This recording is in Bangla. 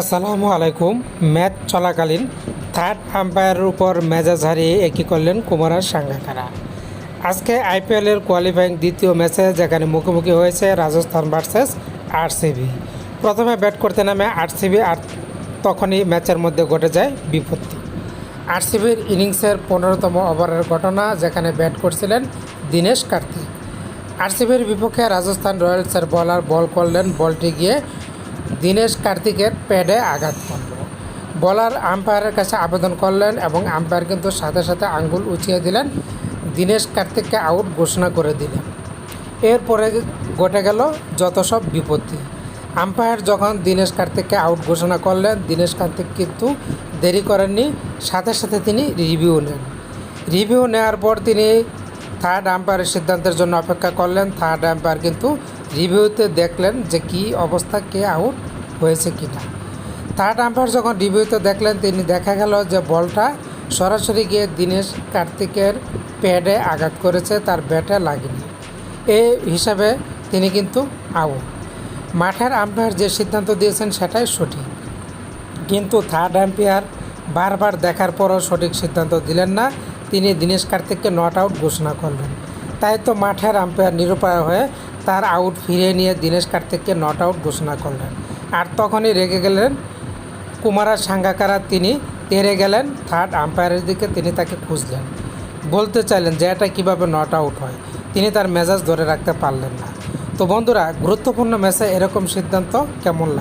আসসালামু আলাইকুম। ম্যাচ চলাকালীন থার্ড আম্পায়ারের উপর মেজাজ হারিয়ে একই করলেন কুমার সাঙ্গাকারা আজকে আইপিএলের কোয়ালিফাইং দ্বিতীয় ম্যাচে যেখানে মুখোমুখি হয়েছে রাজস্থান ভার্সেস আরসিবি। প্রথমে ব্যাট করতে নামে আরসিবি আর তখনই ম্যাচের মধ্যে ঘটে যায় বিপত্তি। আরসিবির ইনিংসের পনেরোতম ওভারের ঘটনা যেখানে ব্যাট করছিলেন দীনেশ কার্তিক। আরসিবির বিপক্ষে রাজস্থান রয়্যালসের বলার বল করলেন বলটি গিয়ে দীনেশ কার্তিকের প্যাডে আঘাত করল। বলার আম্পায়ারের কাছে আবেদন করলেন এবং আম্পায়ার কিন্তু সাথে সাথে আঙ্গুল উঁচিয়ে দিলেন। দীনেশ কার্তিককে আউট ঘোষণা করে দিলেন। এরপরে ঘটে গেল যত সব বিপত্তি। আম্পায়ার যখন দীনেশ কার্তিককে আউট ঘোষণা করলেন, দীনেশ কার্তিক কিন্তু দেরি করেননি। সাথে সাথে তিনি রিভিউ নেন। রিভিউ নেওয়ার পর তিনি থার্ড আম্পায়ারের সিদ্ধান্তের জন্য অপেক্ষা করলেন। থার্ড আম্পায়ার কিন্তু রিভিউতে দেখলেন যে কী অবস্থা, কে আউট হয়েছে কি না থার্ড আম্পায়ার যখন রিভিউতে দেখলেন, তিনি দেখা গেল যে বলটা সরাসরি গিয়ে দীনেশ কার্তিকের প্যাডে আঘাত করেছে, তার ব্যাটে লাগেনি। এই হিসাবে তিনি কিন্তু আউট মাঠের আম্পায়ার যে সিদ্ধান্ত দিয়েছেন সেটাই সঠিক। কিন্তু থার্ড আম্পায়ার বারবার দেখার পরও সঠিক সিদ্ধান্ত দিলেন না। তিনি দীনেশ কার্তিককে নট আউট ঘোষণা করলেন। তাই তো মাঠের আম্পায়ার নিরুপায় হয়ে তার আউট ফিরিয়ে নিয়ে দীনেশ কার্তিককে নট আউট ঘোষণা করলেন। আর তখনই রেগে গেলেন কুমারা সাঙ্গাকারা তিনি, তেরে গেলেন, থার্ড আম্পায়ারের দিকে তিনি তাকে খুঁজলেন। বলতে চাইলেন যে এটা কীভাবে নট আউট হয়, তিনি তার মেজাজ ধরে রাখতে পারলেন না। তো বন্ধুরা, গুরুত্বপূর্ণ ম্যাচে এরকম সিদ্ধান্ত কেমন লাগে?